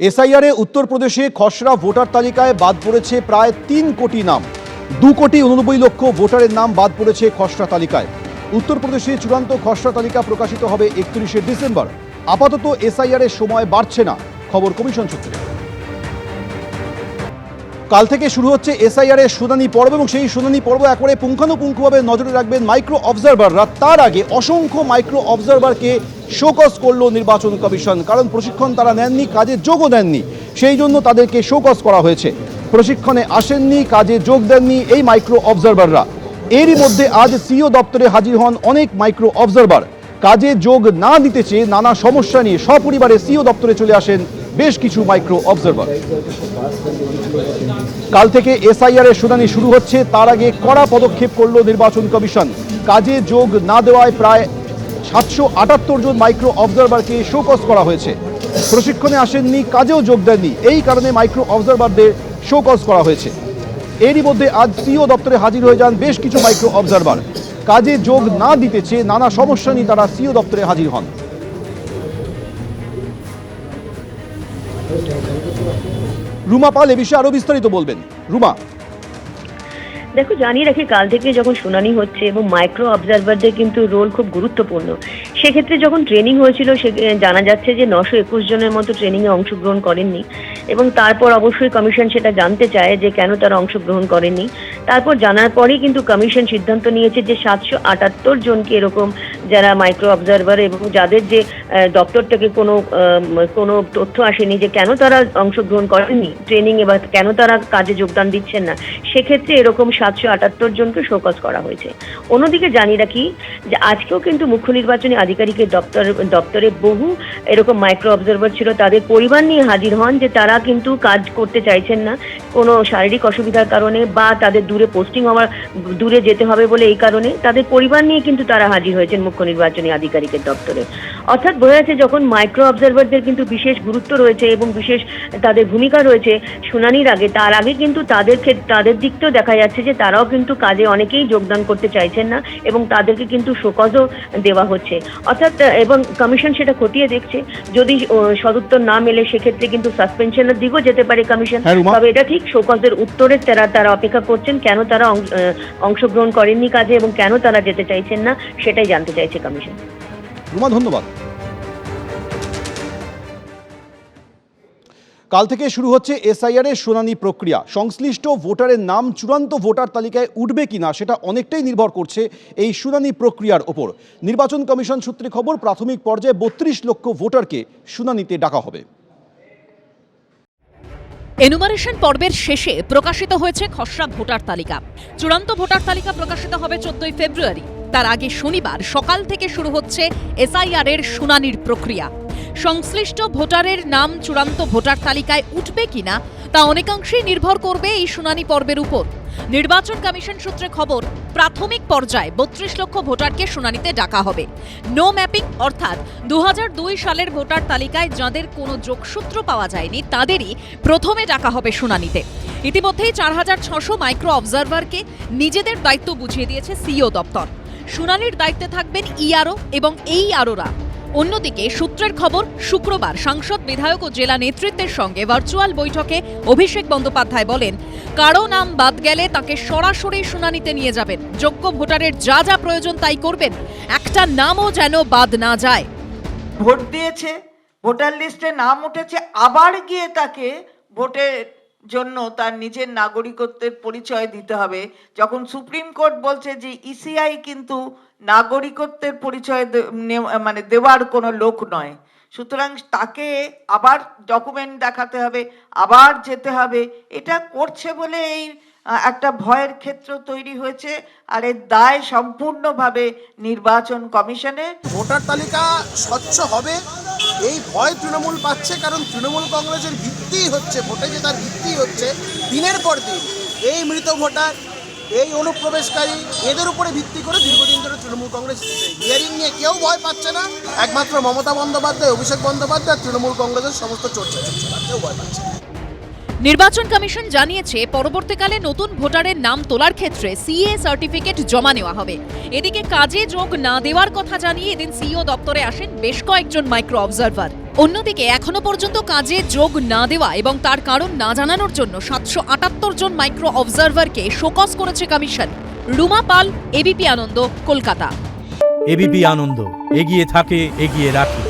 এসআইআরে উত্তরপ্রদেশে খসড়া ভোটার তালিকায় বাদ পড়েছে প্রায় তিন কোটি নাম। দু কোটি উননব্বই লক্ষ ভোটারের নাম বাদ পড়েছে খসড়া তালিকায়। উত্তরপ্রদেশে চূড়ান্ত খসড়া তালিকা প্রকাশিত হবে একত্রিশে ডিসেম্বর। আপাতত এসআইআরের সময় বাড়ছে না। খবর কমিশন সূত্রে। কাল থেকে শুরু হচ্ছে এসআইআর এর শুনানি পর্ব এবং সেই শুনানি পর্ব একবারে পুঙ্খানুপুঙ্খভাবে নজরে রাখবেন মাইক্রো অবজারভাররা তার আগে অসংখ্য মাইক্রো অবজারভারকে শোকস করল নির্বাচন কমিশন, কারণ প্রশিক্ষণ তারা নেননি, কাজে যোগও দেননি। সেই জন্য তাদেরকে শোকস করা হয়েছে। প্রশিক্ষণে আসেননি, কাজে যোগ দেননি এই মাইক্রো অবজারভাররা এরই মধ্যে আজ সিও দপ্তরে হাজির হন অনেক মাইক্রো অবজারভার কাজে যোগ না দিতে চেয়ে নানা সমস্যা নিয়ে সপরিবারে সিও দপ্তরে চলে আসেন বেশ কিছু মাইক্রো অবজারভার কাল থেকে এসআইআর এর শুনানি শুরু হচ্ছে, তার আগে কড়া পদক্ষেপ করল নির্বাচন কমিশন। কাজে যোগ না দেওয়ায় প্রায় সাতশো আটাত্তর জন মাইক্রো অবজারভারকে শোকস করা হয়েছে। প্রশিক্ষণে আসেননি, কাজেও যোগ দেননি। এই কারণে মাইক্রো অবজারভারদের শোকস করা হয়েছে। এরই মধ্যে আজ সিও দপ্তরে হাজির হয়ে যান বেশ কিছু মাইক্রো অবজারভার কাজে যোগ না দিতে চেয়ে নানা সমস্যা নিয়ে তারা সিও দপ্তরে হাজির হন। রুমা পাল এ বিষয়ে আরও বিস্তারিত বলবেন। রুমা। দেখো, জানিয়ে রাখি, কাল থেকে যখন শুনানি হচ্ছে এবং মাইক্রো অবজারভারদের কিন্তু রোল খুব গুরুত্বপূর্ণ। সেক্ষেত্রে যখন ট্রেনিং হয়েছিল, সে জানা যাচ্ছে যে নশো একুশ জনের মতো ট্রেনিংয়ে অংশগ্রহণ করেননি এবং তারপর অবশ্যই কমিশন সেটা জানতে চায় যে কেন তারা অংশগ্রহণ করেননি। তারপর জানার পরেই কিন্তু কমিশন সিদ্ধান্ত নিয়েছে যে সাতশো আটাত্তর জনকে এরকম যারা মাইক্রো অবজারভার এবং যাদের যে দপ্তর থেকে কোনো কোনো তথ্য আসেনি যে কেন তারা অংশগ্রহণ করেননি ট্রেনিং এবার কেন তারা কাজে যোগদান দিচ্ছেন না, সেক্ষেত্রে এরকম সাতশো আটাত্তর জনকে শোকজ করা হয়েছে। অন্যদিকে জানি রাখি যে আজকেও কিন্তু মুখ্য নির্বাচনী আধিকারিকের দপ্তর দপ্তরে বহু এরকম মাইক্রো অবজারভার ছিল, তাদের পরিবার নিয়ে হাজির হন যে তারা কিন্তু কাজ করতে চাইছেন না। কোনো শারীরিক অসুবিধার কারণে বা তাদের দূরে পোস্টিং হওয়ার দূরে যেতে হবে বলে এই কারণে তাদের পরিবার নিয়ে কিন্তু তারা হাজির হয়েছেন মুখ্য নির্বাচনী আধিকারিকের দপ্তরে। অর্থাৎ বোঝা যাচ্ছে যখন মাইক্রো অবজারভারদের কিন্তু বিশেষ গুরুত্ব রয়েছে এবং বিশেষ তাদের ভূমিকা রয়েছে শুনানির আগে, তার আগে কিন্তু তাদের ক্ষেত- তাদের দিক থেকেও দেখা যাচ্ছে যে তারাও কিন্তু কাজে অনেকেই যোগদান করতে চাইছেন না এবং তাদেরকে কিন্তু শোকজও দেওয়া হচ্ছে। অর্থাৎ এবং কমিশন সেটা খতিয়ে দেখছে। যদি সদুত্তর না মেলে সেক্ষেত্রে কিন্তু সাসপেনশনের দিকেও যেতে পারে কমিশন হ্যাঁ, তবে এটা ঠিক শোকজদের উত্তরের তারা তারা অপেক্ষা করছেন কেন তারা অংশগ্রহণ করেননি কাজে এবং কেন তারা যেতে চাইছেন না সেটাই জানতে চাইছে কমিশন রুমা ধন্যবাদ। কাল থেকে শুরু হচ্ছে এসআইআর এর শুনানি প্রক্রিয়া। সংশ্লিষ্ট ভোটারের নাম চূড়ান্ত ভোটার তালিকায় উঠবে কিনা সেটা অনেকটাই নির্ভর করছে এই শুনানি প্রক্রিয়ার ওপর। নির্বাচন কমিশন সূত্রে খবর, প্রাথমিক পর্যায়ে বত্রিশ লক্ষ ভোটারকে শুনানিতে ডাকা হবে। এনুমারেশন পর্বের শেষে প্রকাশিত হয়েছে খসড়া ভোটার তালিকা। চূড়ান্ত ভোটার তালিকা প্রকাশিত হবে চোদ্দই ফেব্রুয়ারি। তার আগে শনিবার সকাল থেকে শুরু হচ্ছে এসআইআর এর শুনানির প্রক্রিয়া। সংশ্লিষ্ট ভোটারের নাম চূড়ান্ত ভোটার তালিকায় উঠবে কিনা তা অনেকাংশেই নির্ভর করবে এই শুনানি পর্বের উপর। নির্বাচন কমিশন সূত্রে খবর, প্রাথমিক পর্যায়ে বত্রিশ লক্ষ ভোটারকে শুনানিতে ডাকা হবে। নো ম্যাপিং, অর্থাৎ দু হাজার দুই সালের ভোটার তালিকায় যাদের কোনো যোগসূত্র পাওয়া যায়নি, তাদেরই প্রথমে ডাকা হবে শুনানিতে। ইতিমধ্যেই চার হাজার ছশো মাইক্রো অবজারভারকে নিজেদের দায়িত্ব বুঝিয়ে দিয়েছে সিও দপ্তর। শুনানির দায়িত্বে থাকবেন ইআরও এবং এই আরোরা। অন্যদিকে সূত্রের খবর, শুক্রবার সাংসদ, বিধায়ক ও জেলা নেতৃত্বের সঙ্গে ভার্চুয়াল বৈঠকে অভিষেক বন্দ্যোপাধ্যায় বলেন, কারও নাম বাদ গেলে তাকে সরাসরি শুনানিতে নিয়ে যাবেন। যোগ্য ভোটারের যা যা প্রয়োজন তাই করবেন। একটা নামও যেন বাদ না যায়। ভোট দিয়েছে, ভোটার লিস্টে নাম উঠেছে, আবার গিয়ে তাকে ভোটের জন্য তার নিজের নাগরিকত্বের পরিচয় দিতে হবে। যখন সুপ্রিম কোর্ট বলছে যে ইসিআই কিন্তু নাগরিকত্বের পরিচয় মানে দেওয়ার কোনো লোক নয়। সুতরাং তাকে আবার ডকুমেন্ট দেখাতে হবে, আবার যেতে হবে। এটা করছে বলে এই একটা ভয়ের ক্ষেত্র তৈরি হয়েছে আর এর দায় সম্পূর্ণভাবে নির্বাচন কমিশনের ভোটার তালিকা স্বচ্ছ হবে, এই ভয় তৃণমূল পাচ্ছে কারণ তৃণমূল কংগ্রেসের ভিত্তি হচ্ছে, ভোটে যে তার ভিত্তি হচ্ছে, দিনের পর দিন এই মৃত ভোটার, এই অনুপ্রবেশকারী, এদের উপরে ভিত্তি করে দীর্ঘদিন ধরে তৃণমূল কংগ্রেস হিয়ারিং নিয়ে কেউ ভয় পাচ্ছে না, একমাত্র মমতা বন্দ্যোপাধ্যায়, অভিষেক বন্দ্যোপাধ্যায় তৃণমূল কংগ্রেসের সমস্ত চর্চা চলছে আর কেউ ভয় পাচ্ছে না। নির্বাচন কমিশন জানিয়েছে, পরবর্তীকালে নতুন ভোটারের নাম তোলার ক্ষেত্রে সিএ সার্টিফিকেট জমা নেওয়া হবে। এদিকে কাজে যোগ না দেওয়ার কথা জানিয়ে এদিন সিইও দপ্তরে আসেন বেশ কয়েকজন মাইক্রো অবজারভার। অন্যদিকে এখনও পর্যন্ত কাজে যোগ না দেওয়া এবং তার কারণ না জানানোর জন্য সাতশো আটাত্তর জন মাইক্রো অবজারভারকে শোকজ করেছে commission. Ruma Pal, ABP Ananda, Kolkata. ABP Ananda, এগিয়ে থাকে, এগিয়ে রাখে।